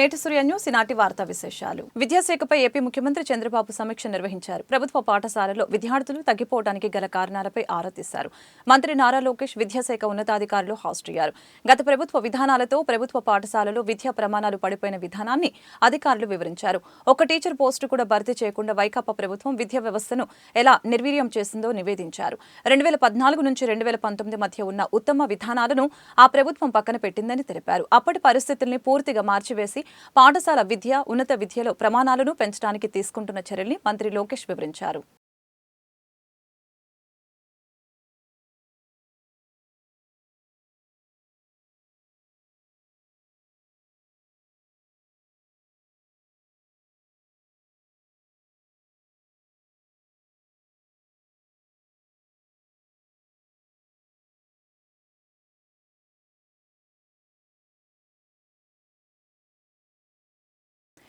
నేటి సూర్య న్యూస్ ఈనాటి వార్తా విశేషాలు. విద్యాశాఖపై ఏపీ ముఖ్యమంత్రి చంద్రబాబు సమీక్ష నిర్వహించారు. ప్రభుత్వ పాఠశాలలో విద్యార్థులు తగ్గిపోవడానికి గల కారణాలపై ఆరా తీశారు. మంత్రి నారా లోకేష్ విద్యాశాఖ ఉన్నతాధికారులు హాజరయ్యారు. గత ప్రభుత్వ విధానాలతో ప్రభుత్వ పాఠశాలలో విద్యా ప్రమాణాలు పడిపోయిన విధానాన్ని అధికారులు వివరించారు. ఒక టీచర్ పోస్టు కూడా భర్తీ చేయకుండా వైకాపా ప్రభుత్వం విద్యా వ్యవస్థను ఎలా నిర్వీర్యం చేసిందో నివేదించారు. రెండు వేల పద్నాలుగు నుంచి రెండు వేల పంతొమ్మిది మధ్య ఉన్న ఉత్తమ విధానాలను ఆ ప్రభుత్వం పక్కన పెట్టిందని తెలిపారు. అప్పటి పరిస్థితుల్ని పూర్తిగా మార్చివేసి పాఠశాల విద్య ఉన్నత విద్యలో ప్రమాణాలను పెంచడానికి తీసుకుంటున్న చర్యల్ని మంత్రి లోకేష్ వివరించారు.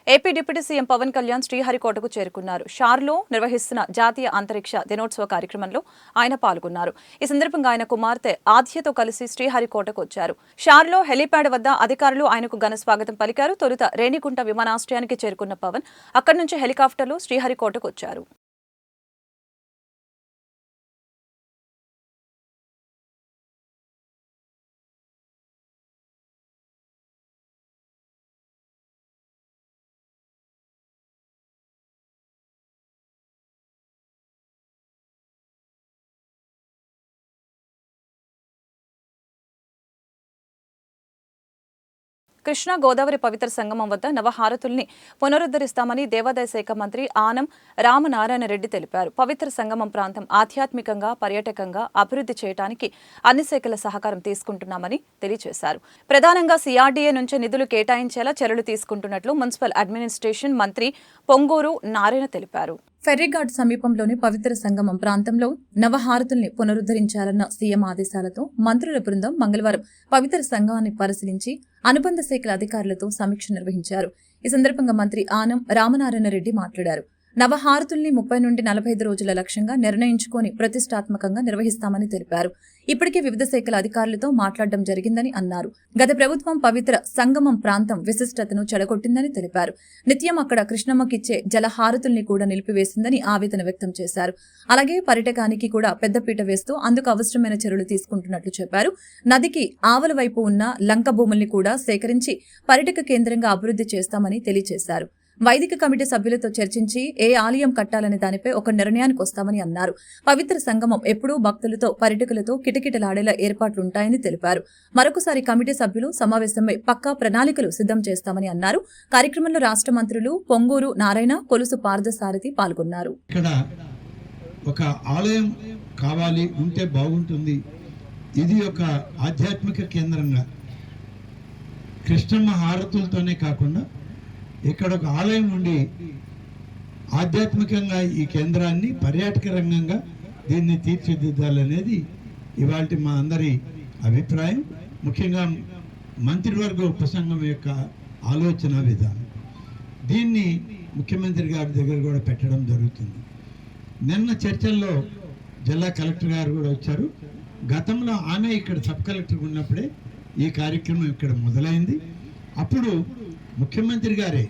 AP deputy CM Pawan Kalyan శ్రీహరికోటకు చేరుకున్నారు. షార్లో నిర్వహిస్తున్న జాతీయ అంతరిక్ష దినోత్సవ కార్యక్రమంలో ఆయన పాల్గొన్నారు. ఈ సందర్భంగా ఆయన కుమార్తె ఆద్యతో కలిసి శ్రీహరికోటకు వచ్చారు. షార్లో హెలీప్యాడ్ వద్ద అధికారులు ఆయనకు ఘన స్వాగతం పలికారు. తొలుత రేణిగుంట విమానాశ్రయానికి చేరుకున్న పవన్ అక్కడి నుంచి హెలికాప్టర్లో శ్రీహరికోటకు వచ్చారు. కృష్ణా గోదావరి పవిత్ర సంగమం వద్ద నవహారతుల్ని పునరుద్ధరిస్తామని దేవాదాయ శాఖ మంత్రి ఆనం రామనారాయణ రెడ్డి తెలిపారు. పవిత్ర సంగమం ప్రాంతం ఆధ్యాత్మికంగా పర్యాటకంగా అభివృద్ధి చేయడానికి అన్ని శాఖల సహకారం తీసుకుంటున్నామని తెలియజేశారు. ప్రధానంగా సిఆర్డీఏ నుంచి నిధులు కేటాయించేలా చర్యలు తీసుకుంటున్నట్లు మున్సిపల్ అడ్మినిస్ట్రేషన్ మంత్రి పొంగూరు నారాయణ తెలిపారు. ఫెర్రీఘాట్ సమీపంలోని పవిత్ర సంగమం ప్రాంతంలో నవహారతుల్ని పునరుద్ధరించాలన్న సీఎం ఆదేశాలతో మంత్రుల బృందం మంగళవారం పవిత్ర సంఘాన్ని పరిశీలించి అనుబంధ శాఖల అధికారులతో సమీక్ష నిర్వహించారు. ఈ సందర్భంగా మంత్రి ఆనం రామనారాయణ రెడ్డి మాట్లాడారు. నవహారతుల్ని ముప్పై నుండి నలభై ఐదు రోజుల లక్ష్యంగా నిర్ణయించుకొని ప్రతిష్టాత్మకంగా నిర్వహిస్తామని తెలిపారు. ఇప్పటికే వివిధ శాఖల అధికారులతో మాట్లాడడం జరిగిందని అన్నారు. గత ప్రభుత్వం పవిత్ర సంగమం ప్రాంతం విశిష్టతను చెడగొట్టిందని తెలిపారు. నిత్యం అక్కడ కృష్ణమ్మకిచ్చే జలహారతుల్ని కూడా నిలిపివేసిందని ఆవేదన వ్యక్తం చేశారు. అలాగే పర్యటకానికి కూడా పెద్దపీట వేస్తూ అందుకు అవసరమైన చర్యలు తీసుకుంటున్నట్లు చెప్పారు. నదికి ఆవల వైపు ఉన్న లంక భూముల్ని కూడా సేకరించి పర్యటక కేంద్రంగా అభివృద్ధి చేస్తామని తెలియజేశారు. వైదిక కమిటీ సభ్యులతో చర్చించి ఏ ఆలయం కట్టాలనే దానిపై ఒక నిర్ణయానికి వస్తామని అన్నారు. పవిత్ర సంగమం ఎప్పుడూ భక్తులతో పర్యటకులతో కిటకిటలాడేలా ఏర్పాట్లుంటాయని తెలిపారు. మరొకసారి కమిటీ సభ్యులు సమావేశమై పక్కా ప్రణాళికలు సిద్ధం చేస్తామని అన్నారు. కార్యక్రమంలో రాష్ట్ర మంత్రులు పొంగూరు నారాయణ కొలుసు పార్థసారథి పాల్గొన్నారు. ఒక ఆలయం కావాలి ఉంటే బాగుంటుంది. ఇది ఒక ఆధ్యాత్మిక కేంద్రంగా. కృష్ణమ్మ హారతులతోనే కాకుండా ఇక్కడ ఒక ఆలయం ఉండి ఆధ్యాత్మికంగా ఈ కేంద్రాన్ని పర్యాటక రంగంగా దీన్ని తీర్చిదిద్దాలనేది ఇవాళ మా అందరి అభిప్రాయం. ముఖ్యంగా మంత్రివర్గ ఉపసంఘం యొక్క ఆలోచన విధానం. దీన్ని ముఖ్యమంత్రి గారి దగ్గర కూడా పెట్టడం జరుగుతుంది. నిన్న చర్చల్లో జిల్లా కలెక్టర్ గారు కూడా వచ్చారు. గతంలో ఆమె ఇక్కడ సబ్ కలెక్టర్ ఉన్నప్పుడే ఈ కార్యక్రమం ఇక్కడ మొదలైంది. అప్పుడు ముఖ్యమంత్రి గారే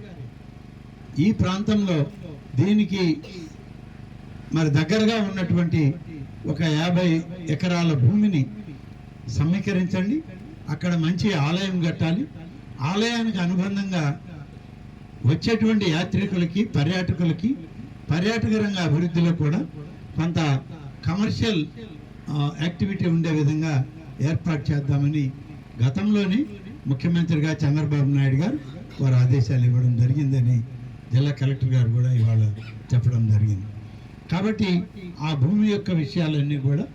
ఈ ప్రాంతంలో దీనికి మరి దగ్గరగా ఉన్నటువంటి ఒక యాభై ఎకరాల భూమిని సమీకరించండి. అక్కడ మంచి ఆలయం కట్టాలి. ఆలయానికి అనుబంధంగా వచ్చేటువంటి యాత్రికులకి పర్యాటకులకి పర్యాటక రంగ అభివృద్ధిలో కూడా కొంత కమర్షియల్ యాక్టివిటీ ఉండే విధంగా ఏర్పాటు చేద్దామని గతంలోని ముఖ్యమంత్రిగా చంద్రబాబు నాయుడు గారు వారు ఆదేశాలు ఇవ్వడం జరిగిందని జిల్లా కలెక్టర్ గారు కూడా ఇవాళ చెప్పడం జరిగింది. కాబట్టి ఆ భూమి యొక్క విషయాలన్నీ కూడా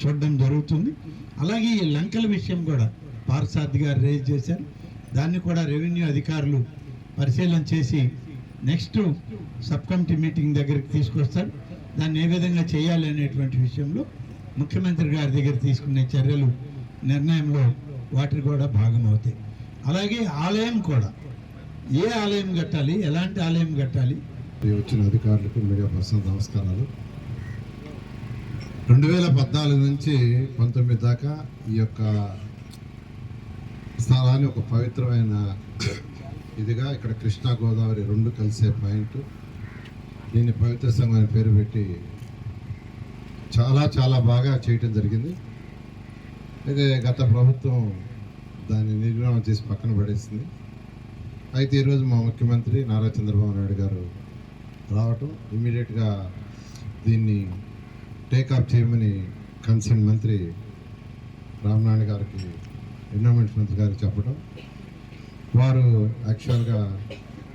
చూడడం జరుగుతుంది. అలాగే ఈ లంకల విషయం కూడా పార్సాద్ గారు రేజ్ చేశారు. దాన్ని కూడా రెవెన్యూ అధికారులు పరిశీలన చేసి నెక్స్ట్ సబ్ కమిటీ మీటింగ్ దగ్గరికి తీసుకొస్తారు. దాన్ని ఏ విధంగా చేయాలి అనేటువంటి విషయంలో ముఖ్యమంత్రి గారి దగ్గర తీసుకునే చర్యలు నిర్ణయంలో వాటిని కూడా భాగం అవుతాయి అలాగే ఆలయం కూడా ఏ ఆలయం కట్టాలి? ఎలాంటి ఆలయం కట్టాలి? వచ్చిన అధికారులకు మీడియా పర్సనల్ నమస్కారాలు. రెండు వేల పద్నాలుగు నుంచి పంతొమ్మిది దాకా ఈ యొక్క స్థలాన్ని ఒక పవిత్రమైన ఇదిగా ఇక్కడ కృష్ణా గోదావరి రెండు కలిసే పాయింట్. దీన్ని పవిత్ర సంఘం పేరు పెట్టి చాలా చాలా బాగా చేయటం జరిగింది. అయితే గత ప్రభుత్వం దాన్ని నిర్మాణం చేసి పక్కన పడేసింది. అయితే ఈరోజు మా ముఖ్యమంత్రి నారా చంద్రబాబు నాయుడు గారు రావటం ఇమీడియట్గా దీన్ని టేకాఫ్ చేయమని కన్సర్న్ మంత్రి రామనాయుడు గారికి ఎన్విరాన్మెంట్ మంత్రి గారికి చెప్పడం వారు యాక్చువల్గా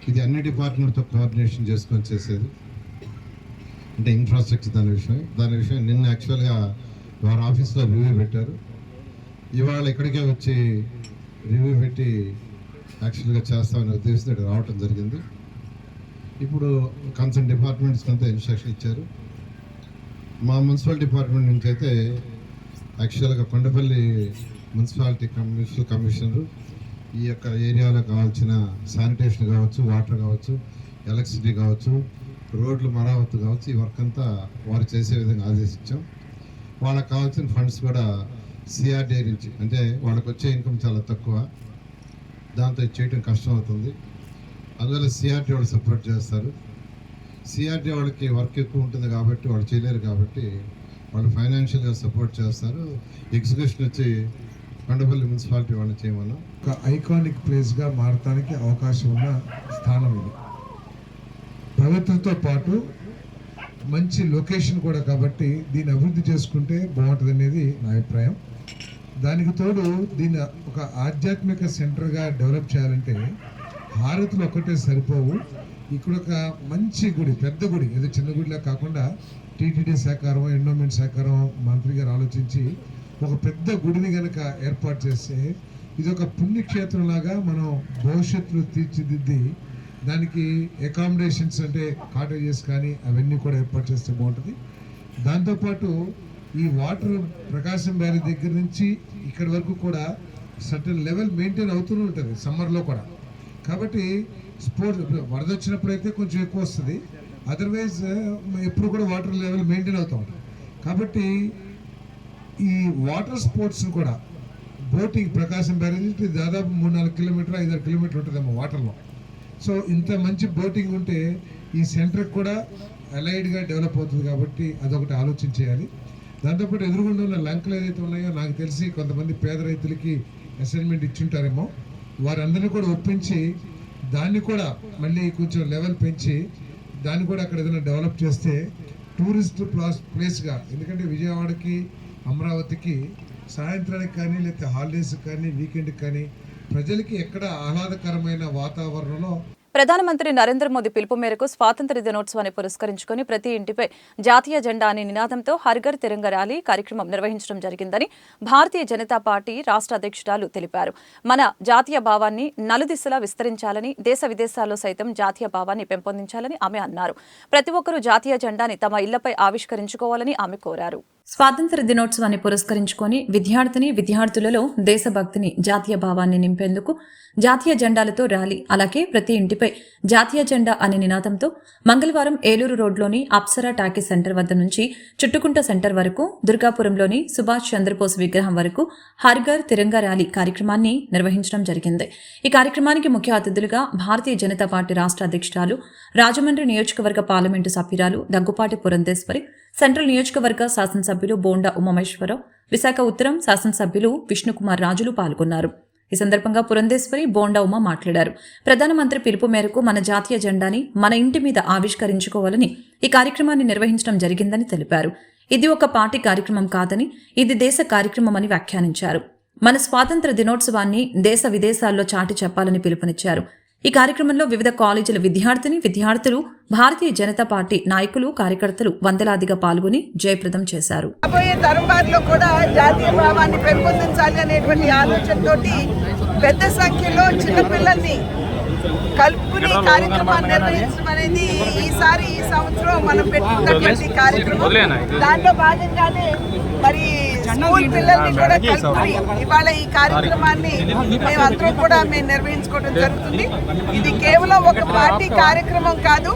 ఇది అన్ని డిపార్ట్మెంట్తో కోఆర్డినేషన్ చేసుకొని చేసేది. అంటే ఇన్ఫ్రాస్ట్రక్చర్ దాని విషయం దాని విషయం నిన్న యాక్చువల్గా వారి ఆఫీస్లో రివ్యూ పెట్టారు. ఇవాళ ఇక్కడికే వచ్చి రివ్యూ పెట్టి యాక్చువల్గా చేస్తామనే ఉద్దేశంతో ఇక్కడ రావటం జరిగింది. ఇప్పుడు కన్సర్న్ డిపార్ట్మెంట్స్కి అంతా ఇన్స్ట్రక్షన్ ఇచ్చారు. మా మున్సిపల్ డిపార్ట్మెంట్ నుంచి అయితే యాక్చువల్గా కొండపల్లి మున్సిపాలిటీ కమిషనర్ కమిషనరు ఈ యొక్క ఏరియాలో కావాల్సిన శానిటేషన్ కావచ్చు వాటర్ కావచ్చు ఎలక్ట్రిసిటీ కావచ్చు రోడ్లు మరామత్తు కావచ్చు ఈ వర్క్ అంతా వారు చేసే విధంగా ఆదేశించాం. వాళ్ళకి కావాల్సిన ఫండ్స్ కూడా సిఆర్డీ నుంచి అంటే వాళ్ళకి వచ్చే ఇన్కమ్ చాలా తక్కువ. దాంతో చేయటం కష్టమవుతుంది. కష్టం అవుతుంది అందువల్ల సిఆర్టీ వాళ్ళు సపోర్ట్ చేస్తారు. సిఆర్టీ వాళ్ళకి వర్క్ ఎక్కువ ఉంటుంది కాబట్టి వాళ్ళు చేయలేరు కాబట్టి వాళ్ళు ఫైనాన్షియల్గా సపోర్ట్ చేస్తారు. ఎగ్జిక్యూషన్ వచ్చి కొండపల్లి మున్సిపాలిటీ వాళ్ళు చేయమన్నాం ఒక ఐకానిక్ ప్లేస్గా మారటానికి అవకాశం ఉన్న స్థానం ఇది. ప్రగతితో పాటు మంచి లొకేషన్ కూడా కాబట్టి దీన్ని అభివృద్ధి చేసుకుంటే బాగుంటుంది అనేది నా అభిప్రాయం. దానికి తోడు దీన్ని ఒక ఆధ్యాత్మిక సెంటర్గా డెవలప్ చేయాలంటే హారతులు ఒక్కటే సరిపోవు. ఇక్కడ ఒక మంచి గుడి పెద్ద గుడి ఏదో చిన్న గుడిలా కాకుండా టీటీడీ సహకారం ఎండోమెంట్ సహకారం మంత్రి గారు ఆలోచించి ఒక పెద్ద గుడిని కనుక ఏర్పాటు చేస్తే ఇది ఒక పుణ్యక్షేత్రం లాగా మనం భవిష్యత్తులో తీర్చిదిద్ది దానికి అకామిడేషన్స్ అంటే కాటేజెస్ కానీ అవన్నీ కూడా ఏర్పాటు చేస్తే బాగుంటుంది. దాంతోపాటు ఈ వాటర్ ప్రకాశం బ్యారేజ్ దగ్గర నుంచి ఇక్కడ వరకు కూడా సర్టన్ లెవెల్ మెయింటైన్ అవుతూనే ఉంటుంది సమ్మర్లో కూడా. కాబట్టి స్పోర్ట్స్ వరద వచ్చినప్పుడు అయితే కొంచెం ఎక్కువ వస్తుంది. అదర్వైజ్ ఎప్పుడు కూడా వాటర్ లెవెల్ మెయింటైన్ అవుతూ ఉంటుంది. కాబట్టి ఈ వాటర్ స్పోర్ట్స్ కూడా బోటింగ్ ప్రకాశం బ్యారేజ్ దాదాపు మూడు నాలుగు కిలోమీటర్ ఐదారు కిలోమీటర్ ఉంటుందేమో వాటర్లో. సో ఇంత మంచి బోటింగ్ ఉంటే ఈ సెంటర్కి కూడా అలైడ్గా డెవలప్ అవుతుంది కాబట్టి అదొకటి ఆలోచన చేయాలి. దాంతోపాటు ఎదురుగుండా ఉన్న లంకలు ఏదైతే ఉన్నాయో నాకు తెలిసి కొంతమంది పేద రైతులకి అసైన్మెంట్ ఇచ్చింటారేమో వారందరినీ కూడా ఒప్పించి దాన్ని కూడా మళ్ళీ కొంచెం లెవెల్ పెంచి దాన్ని కూడా అక్కడ ఏదైనా డెవలప్ చేస్తే టూరిస్ట్ ప్లాస్ ప్లేస్గా ఎందుకంటే విజయవాడకి అమరావతికి సాయంత్రానికి కానీ లేకపోతే హాలిడేస్కి కానీ వీకెండ్కి కానీ ప్రజలకి ఎక్కడ ఆహ్లాదకరమైన వాతావరణంలో ప్రధానమంత్రి నరేంద్ర మోదీ పిలుపు మేరకు స్వాతంత్ర దినోత్సవాన్ని పురస్కరించుకుని ప్రతి ఇంటిపై జాతీయ జెండా అనే నినాదంతో హర్ఘర్ తిరంగ ర్యాలీ కార్యక్రమం నిర్వహించడం జరిగిందని భారతీయ జనతా పార్టీ రాష్ట్ర అధ్యక్షురాలు తెలిపారు. మన జాతీయ భావాన్ని నలుదిశలా విస్తరించాలని దేశ విదేశాల్లో సైతం జాతీయ భావాన్ని పెంపొందించాలని ఆమె అన్నారు. ప్రతి ఒక్కరూ జాతీయ జెండాని తమ ఇళ్ళపై ఆవిష్కరించుకోవాలని ఆమె కోరారు. స్వాతంత్ర దినోత్సవాన్ని పురస్కరించుకొని విద్యార్థిని విద్యార్థులలో దేశభక్తిని జాతీయ భావాన్ని నింపేందుకు జాతీయ జెండాలతో ర్యాలీ అలాగే ప్రతి ఇంటిపై జాతీయ జెండా అనే నినాదంతో మంగళవారం ఏలూరు రోడ్లోని అప్సరా టాకీ సెంటర్ వద్ద నుంచి చుట్టుకుంట సెంటర్ వరకు దుర్గాపురంలోని సుభాష్ చంద్రబోస్ విగ్రహం వరకు హర్ఘర్ తిరంగా ర్యాలీ కార్యక్రమాన్ని నిర్వహించడం జరిగింది. ఈ కార్యక్రమానికి ముఖ్య అతిథులుగా భారతీయ జనతా పార్టీ రాష్ట్ర అధ్యక్షురాలు రాజమండ్రి నియోజకవర్గ పార్లమెంటు సభ్యురాలు దగ్గుపాటి పురంధేశ్వరి సెంట్రల్ నియోజకవర్గ శాసనసభ్యులు బోండా ఉమామేశ్వరరావు విశాఖ ఉత్తరం శాసనసభ్యులు విష్ణుకుమార్ రాజులు పాల్గొన్నారు. ఈ సందర్భంగా పురంధేశ్వరి బోండా ఉమ మాట్లాడారు. ప్రధానమంత్రి పిలుపు మేరకు మన జాతీయ జెండాని మన ఇంటి మీద ఆవిష్కరించుకోవాలని ఈ కార్యక్రమాన్ని నిర్వహించడం జరిగిందని తెలిపారు. ఇది ఒక పార్టీ కార్యక్రమం కాదని ఇది దేశ కార్యక్రమమని వ్యాఖ్యానించారు. మన స్వాతంత్ర దినోత్సవాన్ని దేశ విదేశాల్లో చాటి చెప్పాలని పిలుపునిచ్చారు. ఈ కార్యక్రమంలో వివిధ కాలేజీల విద్యార్థిని విద్యార్థులు భారతీయ జనతా పార్టీ నాయకులు కార్యకర్తలు వందలాదిగా పాల్గొని జయప్రదం చేశారు. రాబోయే కూడా జాతీయ భావాన్ని పెంపొందించాలి అనేటువంటి ఆలోచనతోటి పెద్ద సంఖ్యలో చిన్నపిల్లల్ని కలుపుకుని కార్యక్రమాన్ని నిర్వహించడం అనేది ఈసారి ఈ సంవత్సరం మనం పెట్టుకున్నటువంటి కార్యక్రమం. దాంట్లో భాగంగానే స్కూల్ పిల్లల్ని కూడా కలుపుకుని ఇవాళ ఈ కార్యక్రమాన్ని మేమందరం కూడా మేము నిర్వహించుకోవడం జరుగుతుంది. ఇది కేవలం ఒక పార్టీ కార్యక్రమం కాదు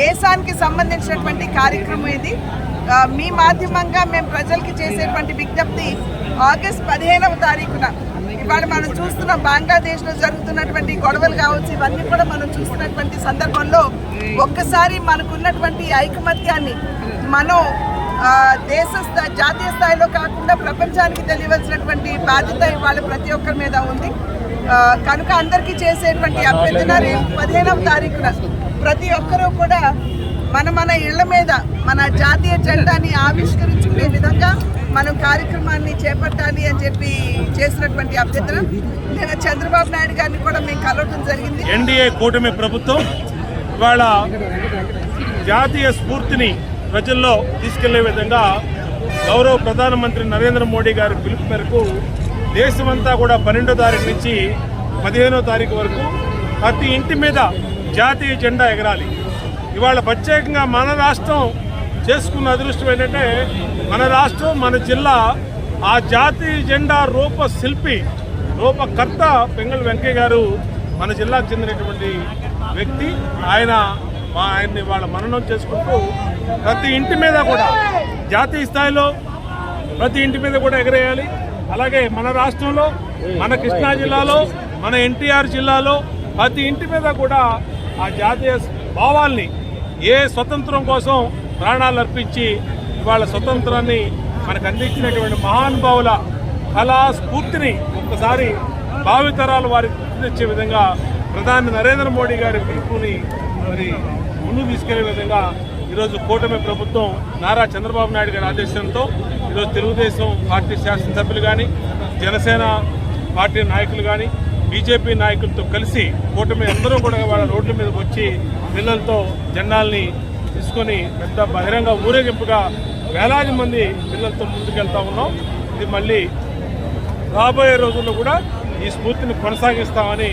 దేశానికి సంబంధించినటువంటి కార్యక్రమం ఇది. మీ మాధ్యమంగా మేము ప్రజలకి చేసేటువంటి విజ్ఞప్తి ఆగస్ట్ పదిహేనవ తారీఖున. ఇవాళ మనం చూస్తున్న బంగ్లాదేశ్లో జరుగుతున్నటువంటి గొడవలు కావచ్చు ఇవన్నీ కూడా మనం చూస్తున్నటువంటి సందర్భంలో ఒక్కసారి మనకున్నటువంటి ఐకమత్యాన్ని మనం దేశ జాతీయ స్థాయిలో కాకుండా ప్రపంచానికి తెలియవలసినటువంటి బాధ్యత ఇవాళ ప్రతి ఒక్కరి మీద ఉంది. కనుక అందరికీ చేసేటువంటి అభ్యర్థన రేపు పదిహేనవ తారీఖున ప్రతి ఒక్కరూ కూడా మన మన ఇళ్ళ మీద మన జాతీయ జెండాని ఆవిష్కరించుకునే విధంగా మనం కార్యక్రమాన్ని చేపట్టాలి అని చెప్పి చేసినటువంటి అభ్యర్థన. నేను చంద్రబాబు నాయుడు గారిని కూడా మేము కలవడం జరిగింది. ఎన్డీఏ కూటమి ప్రభుత్వం ఇవాళ జాతీయ స్ఫూర్తిని ప్రజల్లో తీసుకెళ్ళే విధంగా గౌరవ ప్రధానమంత్రి నరేంద్ర మోడీ గారి పిలుపు మేరకు దేశమంతా కూడా పన్నెండో తారీఖు నుంచి పదిహేనో తారీఖు వరకు ప్రతి ఇంటి మీద జాతీయ జెండా ఎగరాలి. ఇవాళ ప్రత్యేకంగా మన రాష్ట్రం చేసుకున్న అదృష్టం ఏంటంటే మన రాష్ట్రం మన జిల్లా ఆ జాతీయ జెండా రూప శిల్పి రూపకర్త పెంగళ వెంకయ్య గారు మన జిల్లాకు చెందినటువంటి వ్యక్తి. ఆయన మా ఆయన్ని వాళ్ళ మననం చేసుకుంటూ ప్రతి ఇంటి మీద కూడా జాతీయ స్థాయిలో ప్రతి ఇంటి మీద కూడా ఎగరేయాలి. అలాగే మన రాష్ట్రంలో మన కృష్ణా జిల్లాలో మన ఎన్టీఆర్ జిల్లాలో ప్రతి ఇంటి మీద కూడా ఆ జాతీయ భావాల్ని ఏ స్వతంత్రం కోసం ప్రాణాలు అర్పించి ఇవాళ స్వతంత్రాన్ని మనకు అందించినటువంటి మహానుభావుల కళా స్ఫూర్తిని ఒక్కసారి భావితరాలు వారికి గుర్తించే విధంగా ప్రధాని నరేంద్ర మోడీ గారి పిలుపుని మరి ముందు తీసుకెళ్ళే విధంగా ఈరోజు కూటమి ప్రభుత్వం నారా చంద్రబాబు నాయుడు గారి ఆదేశంతో ఈరోజు తెలుగుదేశం పార్టీ శాసనసభ్యులు కానీ జనసేన పార్టీ నాయకులు కానీ బీజేపీ నాయకులతో కలిసి కూటమి అందరూ కూడా వాళ్ళ రోడ్ల మీదకి వచ్చి పిల్లలతో జెండాల్ని తీసుకొని పెద్ద బహిరంగ ఊరేగింపుగా వేలాది మంది పిల్లలతో ముందుకెళ్తా ఉన్నాం. ఇది మళ్ళీ రాబోయే రోజుల్లో కూడా ఈ స్ఫూర్తిని కొనసాగిస్తామని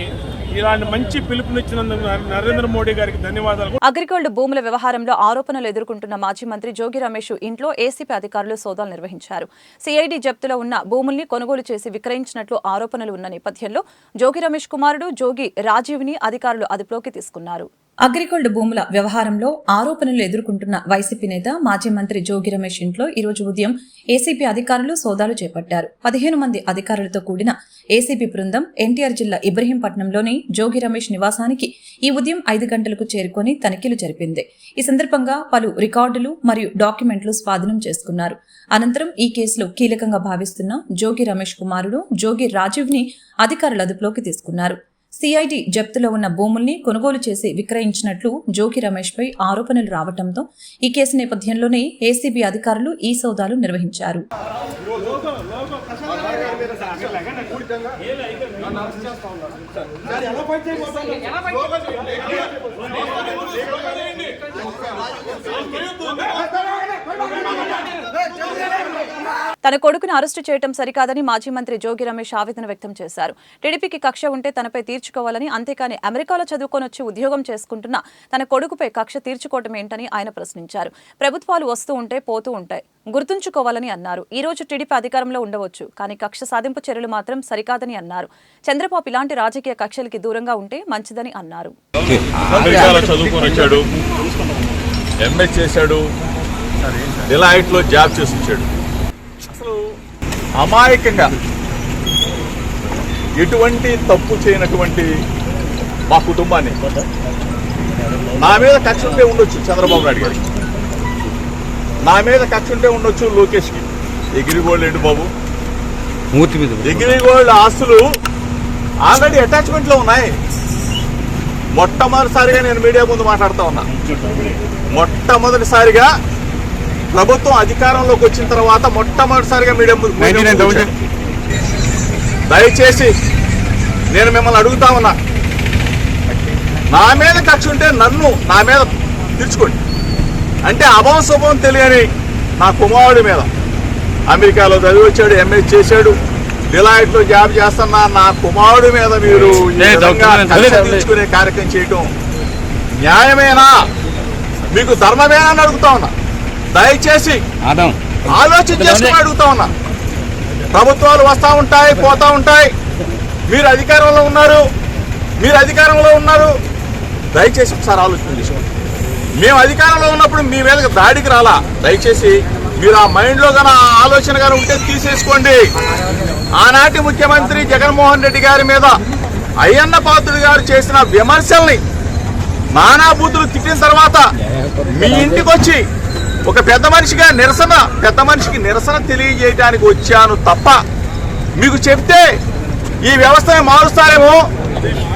ఇలాంటి మంచి పిలుపునిచ్చినందుకు నరేంద్ర మోడీ గారికి ధన్యవాదాలు. అగ్రికల్డ్ భూముల వ్యవహారంలో ఆరోపణలు ఎదుర్కొంటున్న మాజీ మంత్రి జోగి రమేష్ ఇంట్లో ఏసీపీ అధికారులు సోదాలు నిర్వహించారు. సిఐడి జప్తులో ఉన్న భూముల్ని కొనుగోలు చేసి విక్రయించినట్లు ఆరోపణలు ఉన్న నేపథ్యంలో జోగి రమేష్ కుమారుడు జోగి రాజీవ్ని అధికారులు అదుపులోకి తీసుకున్నారు. అగ్రిగోల్డ్ భూముల వ్యవహారంలో ఆరోపణలు ఎదుర్కొంటున్న వైసీపీ నేత మాజీ మంత్రి జోగి రమేష్ ఇంట్లో ఈ రోజు ఉదయం ఏసీపీ అధికారులు సోదాలు చేపట్టారు. పదిహేను మంది అధికారులతో కూడిన ఏసీపీ బృందం ఎన్టీఆర్ జిల్లా ఇబ్రహీంపట్నంలోని జోగి రమేష్ నివాసానికి ఈ ఉదయం ఐదు గంటలకు చేరుకొని తనిఖీలు జరిపింది. ఈ సందర్భంగా పలు రికార్డులు మరియు డాక్యుమెంట్లు స్వాధీనం చేసుకున్నారు. అనంతరం ఈ కేసులో కీలకంగా భావిస్తున్న జోగి రమేష్ కుమారుడు జోగి రాజీవ్ని అధికారులు అదుపులోకి తీసుకున్నారు. సిఐటి జప్తులో ఉన్న భూముల్ని కొనుగోలు చేసి విక్రయించినట్లు జోగి రమేష్పై ఆరోపణలు రావడంతో ఈ కేసు నేపథ్యంలోనే ఏసీబీ అధికారులు ఈ సౌదాలు నిర్వహించారు. తన కొడుకును అరెస్టు చేయడం సరికాదని మాజీ మంత్రి జోగి రమేష్ ఆవేదన వ్యక్తం చేశారు. టీడీపీకి కక్ష ఉంటే తనపై తీర్చుకోవాలని అంతేకాని అమెరికాలో చదువుకొని వచ్చి ఉద్యోగం చేసుకుంటున్న తన కొడుకుపై కక్ష తీర్చుకోవటం ఏంటని ఆయన ప్రశ్నించారు. ప్రభుత్వాలు వస్తూ ఉంటే పోతూ ఉంటాయి. గుర్తుంచుకోవాలని అన్నారు. ఈ రోజు టీడీపీ అధికారంలో ఉండవచ్చు కానీ కక్ష సాధింపు చర్యలు మాత్రం సరికాదని అన్నారు. చంద్రబాబు ఇలాంటి రాజకీయ కక్షలకి దూరంగా ఉంటే మంచిదని అన్నారు. డిలైట్లో జాబ్ చేసి వచ్చాడు. అసలు అమాయకంగా ఎటువంటి తప్పు చేయనటువంటి మా కుటుంబాన్ని నా మీద కక్ష ఉంటే ఉండొచ్చు చంద్రబాబు నాయుడు గారికి నా మీద కక్ష ఉంటే ఉండొచ్చు లోకేష్కి. ఎగిరిగోల్డ్ ఏంటి బాబు? మూర్తి మీద ఎగిరిగోల్డ్ ఆస్తులు ఆల్రెడీ అటాచ్మెంట్లో ఉన్నాయి. మొట్టమొదటిసారిగా నేను మీడియా ముందు మాట్లాడుతా ఉన్నా. మొట్టమొదటిసారిగా ప్రభుత్వం అధికారంలోకి వచ్చిన తర్వాత మొట్టమొదటిసారిగా మీడియా. దయచేసి నేను మిమ్మల్ని అడుగుతా ఉన్నా. నా మీద కక్ష ఉంటే నన్ను నా మీద తీర్చుకోండి. అంటే అభం శుభం తెలియని నా కుమారుడి మీద. అమెరికాలో చదివి వచ్చాడు ఎంఎస్ చేశాడు. డిలైట్లో జాబ్ చేస్తున్న నా కుమారుడి మీద మీరు తీర్చుకునే కార్యక్రమం చేయటం న్యాయమేనా? మీకు ధర్మమేనా అని అడుగుతా ఉన్నా. దయచేసి ఆలోచన చేసుకుని అడుగుతా ఉన్నా. ప్రభుత్వాలు వస్తూ ఉంటాయి పోతా ఉంటాయి. మీరు అధికారంలో ఉన్నారు. మీరు అధికారంలో ఉన్నారు. దయచేసి ఒకసారి ఆలోచన చేసుకోండి. మేము అధికారంలో ఉన్నప్పుడు మీ మీదకి దాడికి రాలా. దయచేసి మీరు ఆ మైండ్లో కానీ ఆలోచన కానీ ఉంటే తీసేసుకోండి. ఆనాటి ముఖ్యమంత్రి జగన్మోహన్ రెడ్డి గారి మీద అయ్యన్న పాత్రుడు గారు చేసిన విమర్శల్ని నానా బూతులు తిట్టిన తర్వాత మీ ఇంటికి వచ్చి ఒక పెద్ద మనిషిగా నిరసన పెద్ద మనిషికి నిరసన తెలియజేయడానికి వచ్చాను తప్ప మీకు చెప్తే ఈ వ్యవస్థని మారుస్తారేమో.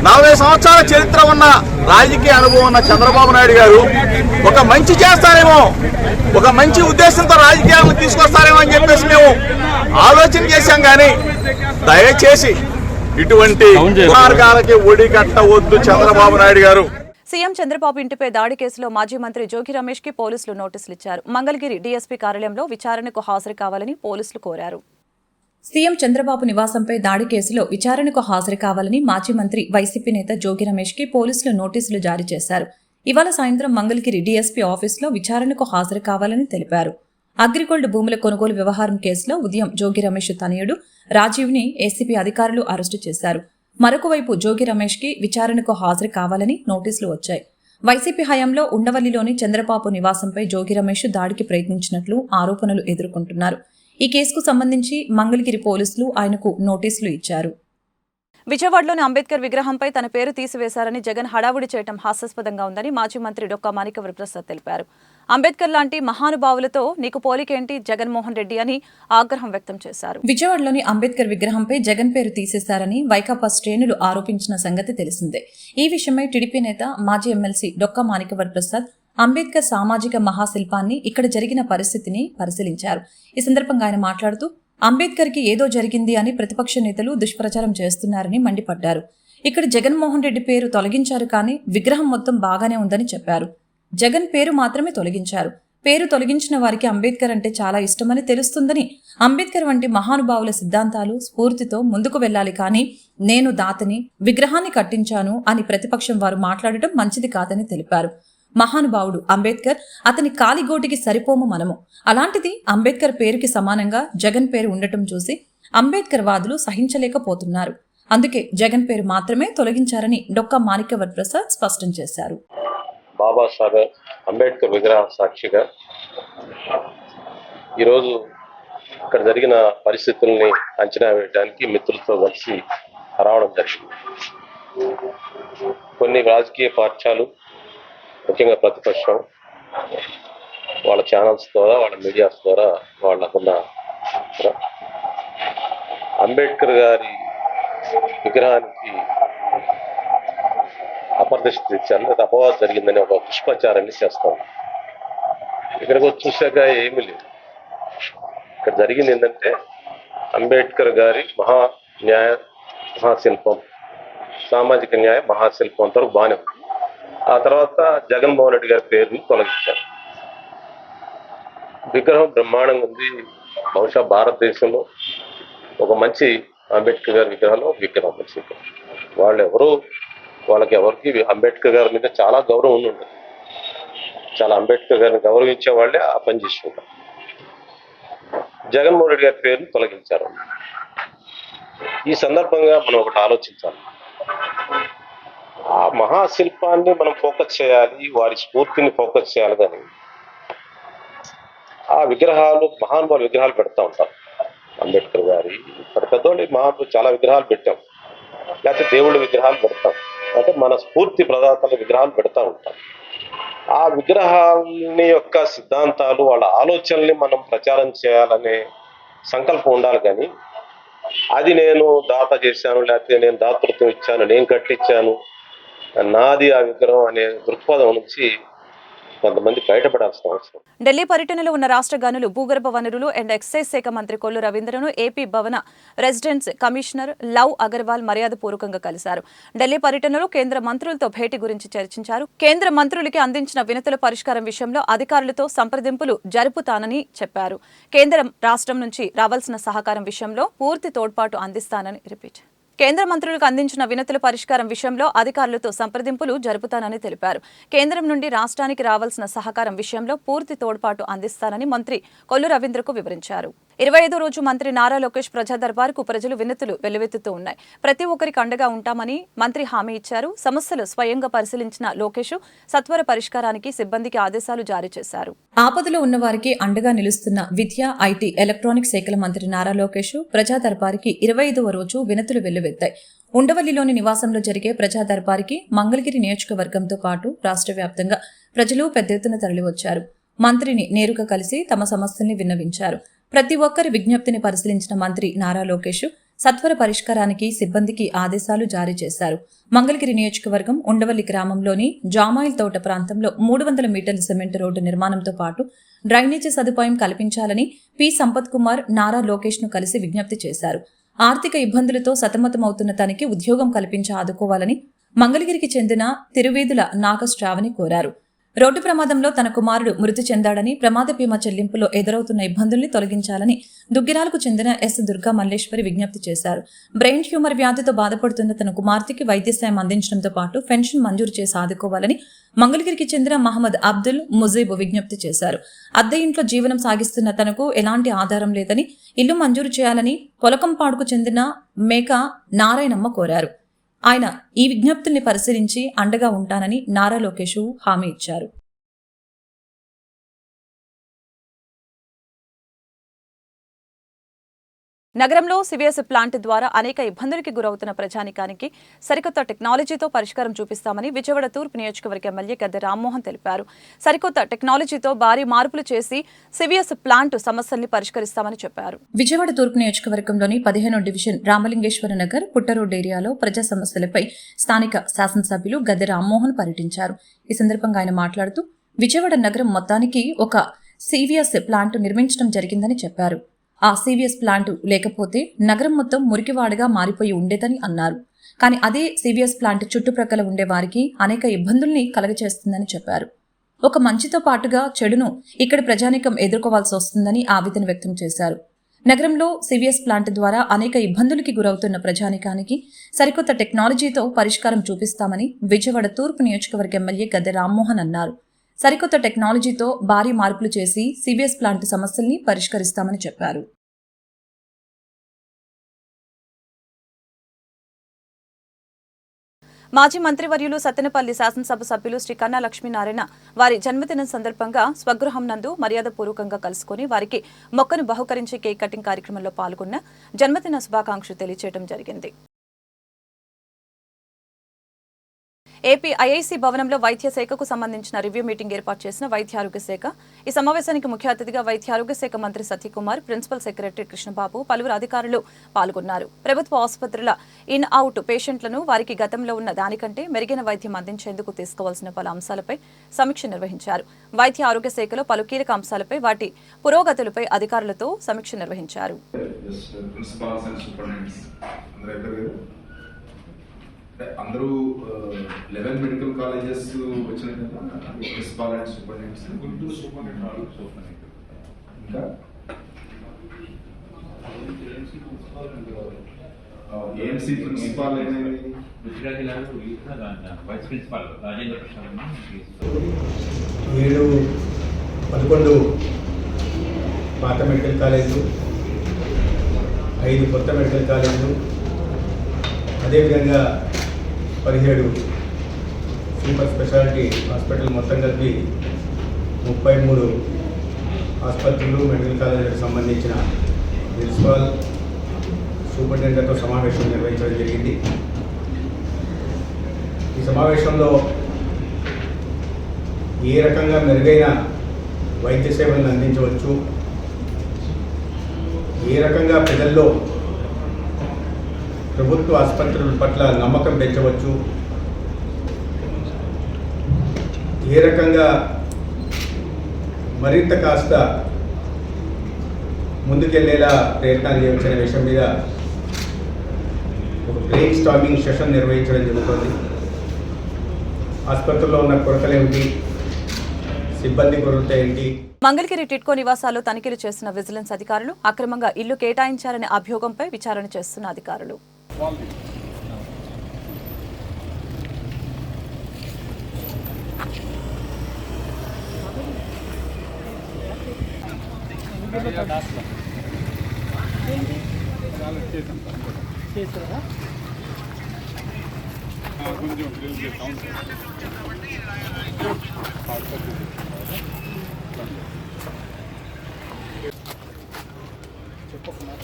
నలభై సంవత్సరాల చరిత్ర ఉన్న రాజకీయ అనుభవం ఉన్న చంద్రబాబు నాయుడు గారు ఒక మంచి చేస్తారేమో ఒక మంచి ఉద్దేశంతో రాజకీయాలను తీసుకొస్తారేమో అని చెప్పేసి మేము ఆలోచన చేశాం కానీ దయచేసి ఇటువంటి మార్గాలకి ఒడి కట్టవద్దు చంద్రబాబు నాయుడు గారు. సీఎం చంద్రబాబు ఇంటిపై దాడి కేసులో మాజీ మంత్రి జోగి రమేష్కి పోలీసులు నోటీసులు ఇచ్చారు. మంగళగిరి డీఎస్పీ కార్యాలయంలో విచారణకు హాజరు కావాలని పోలీసులు కోరారు. సీఎం చంద్రబాబు నివాసంపై దాడి కేసులో విచారణకు హాజరు కావాలని మాజీ మంత్రి వైసీపీ నేత జోగి రమేష్కి పోలీసులు నోటీసులు జారీ చేశారు. ఇవాళ సాయంత్రం మంగళగిరి డీఎస్పీ ఆఫీసులో విచారణకు హాజరు కావాలని తెలిపారు. అగ్రిగోల్డ్ భూముల కొనుగోలు వ్యవహారం కేసులో ఉదయం జోగి రమేష్ తనయుడు రాజీవ్ని ఏసీబీ అధికారులు అరెస్టు చేశారు. మరొక వైపు జోగి రమేష్కి విచారణకు హాజరు కావాలని నోటీసులు వచ్చాయి. వైసీపీ హయాంలో ఉండవల్లిలోని చంద్రబాబు నివాసంపై జోగి రమేష్ దాడికి ప్రయత్నించినట్లు ఆరోపణలు ఎదుర్కొంటున్నారు. ఈ కేసుకు సంబంధించి మంగళగిరి పోలీసులు ఆయనకు నోటీసులు ఇచ్చారు. విజయవాడలోని అంబేద్కర్ విగ్రహంపై తన పేరు తీసివేశారని జగన్ హడావుడి చేయడం హాస్యాస్పదంగా ఉందని మాజీ మంత్రి డొక్కా మాణిక ప్రసాద్ తెలిపారు. అంబేద్కర్ లాంటి మహానుభావులతో నీకు పోలికేంటి జగన్మోహన్ రెడ్డి అని ఆగ్రహం వ్యక్తం చేశారు. విజయవాడలోని అంబేద్కర్ విగ్రహంపై జగన్ పేరు తీసేశారని వైకాపా శ్రేణులు ఆరోపించిన సంగతి తెలిసిందే. ఈ విషయమై టీడీపీ నేత మాజీ ఎమ్మెల్సీ డొక్కా మాణికవర్ ప్రసాద్ అంబేద్కర్ సామాజిక మహాశిల్పాన్ని ఇక్కడ జరిగిన పరిస్థితిని పరిశీలించారు. ఈ సందర్భంగా ఆయన మాట్లాడుతూ అంబేద్కర్కి ఏదో జరిగింది అని ప్రతిపక్ష నేతలు దుష్ప్రచారం చేస్తున్నారని మండిపడ్డారు. ఇక్కడ జగన్మోహన్ రెడ్డి పేరు తొలగించారు కానీ విగ్రహం మొత్తం బాగానే ఉందని చెప్పారు. జగన్ పేరు మాత్రమే తొలగించారు. పేరు తొలగించిన వారికి అంబేద్కర్ అంటే చాలా ఇష్టమని తెలుస్తుందని అంబేద్కర్ వంటి మహానుభావుల సిద్ధాంతాలు స్ఫూర్తితో ముందుకు వెళ్ళాలి కానీ నేను దాతని విగ్రహాన్ని కట్టించాను అని ప్రతిపక్షం వారు మాట్లాడటం మంచిది కాదని తెలిపారు. మహానుభావుడు అంబేద్కర్ అతని కాలిగోటికి సరిపోము మనము. అలాంటిది అంబేద్కర్ పేరుకి సమానంగా జగన్ పేరు ఉండటం చూసి అంబేద్కర్ వాదులు సహించలేకపోతున్నారు. అందుకే జగన్ పేరు మాత్రమే తొలగించారని డొక్క మాణిక్యవర్ ప్రసాద్ స్పష్టం చేశారు. బాబాసాహెబ్ అంబేద్కర్ విగ్రహ సాక్షిగా ఈరోజు ఇక్కడ జరిగిన పరిస్థితుల్ని అంచనా వేయడానికి మిత్రులతో కలిసి రావడం జరిగింది. కొన్ని రాజకీయ పార్టీలు ముఖ్యంగా ప్రతిపక్షం వాళ్ళ ఛానల్స్ ద్వారా వాళ్ళ మీడియాస్ ద్వారా వాళ్ళకున్న అంబేద్కర్ గారి విగ్రహానికి అపరిదృష్టి తెచ్చాను లేదా అపవాదం జరిగిందని ఒక పుష్పచారాన్ని చేస్తాం. ఇక్కడికి వచ్చి చూశాక ఏమీ లేదు. ఇక్కడ జరిగింది ఏంటంటే అంబేద్కర్ గారి మహా న్యాయ మహాశిల్పం సామాజిక న్యాయ మహాశిల్పం అంతవరకు బాగానే ఉంది. ఆ తర్వాత జగన్మోహన్ రెడ్డి గారి పేరుని తొలగించారు. విగ్రహం బ్రహ్మాండంగా ఉంది. బహుశా భారతదేశంలో ఒక మంచి అంబేద్కర్ గారి విగ్రహంలో విగ్రహం. మంచి విగ్రహం వాళ్ళు ఎవరు వాళ్ళకి ఎవరికి అంబేద్కర్ గారి మీద చాలా గౌరవం ఉండదు ఉంటుంది చాలా అంబేద్కర్ గారిని గౌరవించే వాళ్ళే ఆ పని చేసుకుంటారు. జగన్మోహన్ రెడ్డి గారి పేరును తొలగించారు. ఈ సందర్భంగా మనం ఒకటి ఆలోచించాలి. ఆ మహాశిల్పాన్ని మనం ఫోకస్ చేయాలి వారి స్ఫూర్తిని ఫోకస్ చేయాలి కానీ ఆ విగ్రహాలు మహానుభావులు విగ్రహాలు పెడతా ఉంటారు. అంబేద్కర్ గారి ఇక్కడ పెద్దోళ్ళు మహానుభావులు చాలా విగ్రహాలు పెట్టాం. లేకపోతే దేవుళ్ళ విగ్రహాలు పెడతాం. అంటే మన స్ఫూర్తి ప్రదాతల విగ్రహాలు పెడతా ఉంటాం. ఆ విగ్రహాలని యొక్క సిద్ధాంతాలు వాళ్ళ ఆలోచనల్ని మనం ప్రచారం చేయాలనే సంకల్పం ఉండాలి కానీ అది నేను దాత చేశాను లేకపోతే నేను దాతృత్వం ఇచ్చాను నేను కట్టించాను నాది ఆ విగ్రహం అనే దృక్పథం నుంచి కొంతమంది బయటపడాల్సిన అవసరం. ఢిల్లీ పర్యటనలో ఉన్న రాష్ట్ర గనులు భూగర్భ వనరులు అండ్ ఎక్సైజ్ శాఖ మంత్రి Kollu రవీంద్రను AP Bhavan residence commissioner Lav Agarwal మర్యాదపూర్వకంగా కలిశారు. ఢిల్లీ పర్యటనలో కేంద్ర మంత్రులతో భేటీ గురించి చర్చించారు. కేంద్ర మంత్రులకి అందించిన వినతుల పరిష్కారం విషయంలో అధికారులతో సంప్రదింపులు జరుపుతానని చెప్పారు. కేంద్రం రాష్ట్రం నుంచి రావాల్సిన సహకారం విషయంలో పూర్తి తోడ్పాటు అందిస్తానని రిపీట్ కేంద్ర మంత్రులకు అందించిన వినతుల పరిష్కారం విషయంలో అధికారులతో సంప్రదింపులు జరుపుతానని తెలిపారు. కేంద్రం నుండి రాష్ట్రానికి రావాల్సిన సహకారం విషయంలో పూర్తి తోడ్పాటు అందిస్తానని మంత్రి కొల్లు రవీంద్రకు వివరించారు. ఇరవై ఐదో రోజు మంత్రి నారా లోకేష్ ప్రజా దర్బార్కు ప్రజలు వినతులు వెల్లువెత్తుతూ ఉన్నాయి. ప్రతి ఒక్కరికి అండగా ఉంటామని మంత్రి హామీ ఇచ్చారు. సమస్యలు స్వయంగా పరిశీలించిన లోకేష్ సత్వర పరిష్కారానికి సిబ్బందికి ఆదేశాలు జారీ చేశారు. ఆపదలో ఉన్న వారికి అండగా నిలుస్తున్న విద్య ఐటీ ఎలక్ట్రానిక్ శాఖల మంత్రి నారా లోకేష్ ప్రజాదర్బార్కి ఇరవై ఐదవ రోజు వినతులు వెల్లువెత్తాయి ఉండవల్లిలోని నివాసంలో జరిగే ప్రజా దర్బారికి మంగళగిరి నియోజకవర్గంతో పాటు రాష్ట్ర వ్యాప్తంగా ప్రజలు పెద్ద ఎత్తున తరలివచ్చారు. మంత్రిని నేరుగా కలిసి తమ సమస్యల్ని విన్నవించారు. ప్రతి ఒక్కరి విజ్ఞప్తిని పరిశీలించిన మంత్రి నారా లోకేష్ సత్వర పరిష్కారానికి సిబ్బందికి ఆదేశాలు జారీ చేశారు. మంగళగిరి నియోజకవర్గం ఉండవల్లి గ్రామంలోని జామాయిల్ తోట ప్రాంతంలో మూడు వందల మీటర్ల సిమెంట్ రోడ్డు నిర్మాణంతో పాటు డ్రైనేజీ సదుపాయం కల్పించాలని పి. సంపత్ కుమార్ నారా లోకేష్ను కలిసి విజ్ఞప్తి చేశారు. ఆర్థిక ఇబ్బందులతో సతమతమవుతున్న తనకి ఉద్యోగం కల్పించి ఆదుకోవాలని మంగళగిరికి చెందిన తిరువేదుల నాగశ్రావణి కోరారు. రోడ్డు ప్రమాదంలో తన కుమారుడు మృతి చెందాడని ప్రమాద బీమా చెల్లింపులో ఎదురవుతున్న ఇబ్బందుల్ని తొలగించాలని దుగ్గిరాలకు చెందిన ఎస్. దుర్గా మల్లేశ్వరి విజ్ఞప్తి చేశారు. బ్రెయిన్ ట్యూమర్ వ్యాధితో బాధపడుతున్న తన కుమార్తెకి వైద్య సాయం అందించడంతో పాటు పెన్షన్ మంజూరు చేసి ఆదుకోవాలని మంగళగిరికి చెందిన మహమ్మద్ అబ్దుల్ ముజీబ్ విజ్ఞప్తి చేశారు. అద్దె ఇంట్లో జీవనం సాగిస్తున్న తనకు ఎలాంటి ఆధారం లేదని ఇల్లు మంజూరు చేయాలని పొలకంపాడుకు చెందిన మేక నారాయణమ్మ కోరారు. ఆయన ఈ విజ్ఞప్తుల్ని పరిశీలించి అండగా ఉంటానని నారా లోకేష్ హామీ ఇచ్చారు. నగరంలో సివిఎస్ ప్లాంట్ ద్వారా అనేక ఇబ్బందులకి గురవుతున్న ప్రజానికానికి సరికొత్త టెక్నాలజీతో పరిష్కారం చూపిస్తామని విజయవాడ తూర్పు నియోజకవర్గ ఎమ్మెల్యే గద్దె రామ్మోహన్ తెలిపారు. సరికొత్త టెక్నాలజీతో భారీ మార్పులు చేసి సివిఎస్ ప్లాంట్ సమస్యల్ని పరిష్కరిస్తామని చెప్పారు. విజయవాడ తూర్పు నియోజకవర్గంలోని పదిహేను డివిజన్ రామలింగేశ్వర నగర్ పుట్టరోడ్ ఏరియాలో ప్రజా సమస్యలపై స్థానిక శాసనసభ్యులు గద్దె రామ్మోహన్ పర్యటించారు. ఈ సందర్భంగా ఆయన మాట్లాడుతూ విజయవాడ నగరం మొత్తానికి ఒక సివిఎస్ ప్లాంట్ నిర్మించడం జరిగిందని చెప్పారు. ఆ సివిఎస్ ప్లాంట్ లేకపోతే నగరం మొత్తం మురికివాడగా మారిపోయి ఉండేదని అన్నారు. కానీ అదే సివిఎస్ ప్లాంట్ చుట్టుప్రక్కల ఉండే వారికి అనేక ఇబ్బందుల్ని కలగచేస్తుందని చెప్పారు. ఒక మంచితో పాటుగా చెడును ఇక్కడ ప్రజానికం ఎదుర్కోవాల్సి వస్తుందని ఆవేదన వ్యక్తం చేశారు. నగరంలో సివిఎస్ ప్లాంట్ ద్వారా అనేక ఇబ్బందులకి గురవుతున్న ప్రజానికానికి సరికొత్త టెక్నాలజీతో పరిష్కారం చూపిస్తామని విజయవాడ తూర్పు నియోజకవర్గ ఎమ్మెల్యే గద్దె రామ్మోహన్ అన్నారు. సరికొత్త టెక్నాలజీతో భారీ మార్పులు చేసి సివిఎస్ ప్లాంట్ సమస్యల్ని పరిష్కరిస్తామని చెప్పారు. మాజీ మంత్రివర్యులు సత్తెనపల్లి శాసనసభ సభ్యులు శ్రీ కన్నా లక్ష్మీనారాయణ వారి జన్మదినం సందర్భంగా స్వగృహం నందు మర్యాదపూర్వకంగా కలుసుకుని వారికి మొక్కను బహుకరించి కేక్ కటింగ్ కార్యక్రమంలో పాల్గొన్న జన్మదిన శుభాకాంక్షలు తెలియజేయడం జరిగింది. ఏపీ ఐఐసీ భవనంలో వైద్య శాఖకు సంబంధించిన రివ్యూ మీటింగ్ ఏర్పాటు చేసిన వైద్య ఆరోగ్య శాఖ. ఈ సమావేశానికి ముఖ్య అతిథిగా వైద్య ఆరోగ్య శాఖ మంత్రి సత్యకుమార్ ప్రిన్సిపల్ సెక్రటరీ కృష్ణబాబు పలువురు అధికారులు పాల్గొన్నారు. ప్రభుత్వ ఆసుపత్రుల ఇన్ అవుట్ పేషెంట్లను వారికి గతంలో ఉన్న దానికంటే మెరుగైన వైద్యం అందించేందుకు తీసుకోవాల్సిన పలు అంశాలపై సమీక్ష నిర్వహించారు. వైద్య ఆరోగ్య శాఖలో పలు కీలక అంశాలపై వాటి పురోగతులపై అధికారులతో సమీక్ష నిర్వహించారు. అందరూ లెవెన్ మెడికల్ కాలేజెస్ వచ్చినాయి కదా principal and superintendents. Guntur superintendent ఇంకా? ఏఎంసీ ప్రిన్సిపాల్ ఏమైంది వైస్ ప్రిన్సిపాల్ రాజేంద్ర ప్రసాద్ ఏడు పదకొండు పాత మెడికల్ కాలేజీలు ఐదు కొత్త మెడికల్ కాలేజీలు. అదేవిధంగా పదిహేడు సూపర్ స్పెషాలిటీ హాస్పిటల్ మొత్తం కలిపి ముప్పై మూడు ఆసుపత్రులు మెడికల్ కాలేజీలకు సంబంధించిన ప్రిన్సిపాల్ సూపరింటెండెంట్తో సమావేశం నిర్వహించడం జరిగింది. ఈ సమావేశంలో ఏ రకంగా మెరుగైన వైద్య సేవలను అందించవచ్చు ఏ రకంగా ప్రజల్లో ప్రభుత్వ ఆసుపత్రుల పట్ల నమ్మకం పెంచవచ్చు. ఏ రకంగా మరింత కాస్త ముందుకెళ్ళేలా ప్రయత్నాలు చేయవచ్చనే విషయం మీద ఒక బ్రెయిన్ స్టామింగ్ సెషన్ నిర్వహించడం జరుగుతుంది. ఆసుపత్రిలో ఉన్న కొరతలేమిటి సిబ్బంది కొరత ఏంటి? మంగళగిరి టిట్కో నివాసాల్లో తనిఖీలు చేసిన విజిలెన్స్ అధికారులు అక్రమంగా ఇల్లు కేటాయించారనే అభ్యోగంపై విచారణ చేస్తున్న అధికారులు. వాళ్ళది చేస్తారా కొంచెం గ్రిల్ చేస్తాం చెప్పకుండా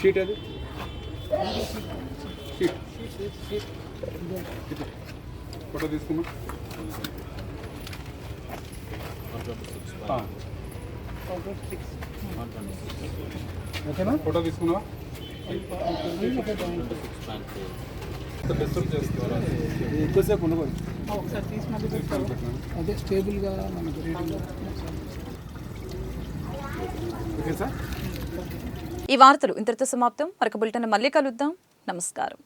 షీట్ అది ఫోటో తీసుకున్నా ఫోటో తీసుకున్నావా ఎక్కువసేపు ఉండకూడదు. అదే స్టేబుల్గా మనకు ఓకే సార్. ఈ వార్తలు ఇంతటితో సమాప్తం. మరొక బులెటిన్ మళ్ళీ కలుద్దాం. నమస్కారం.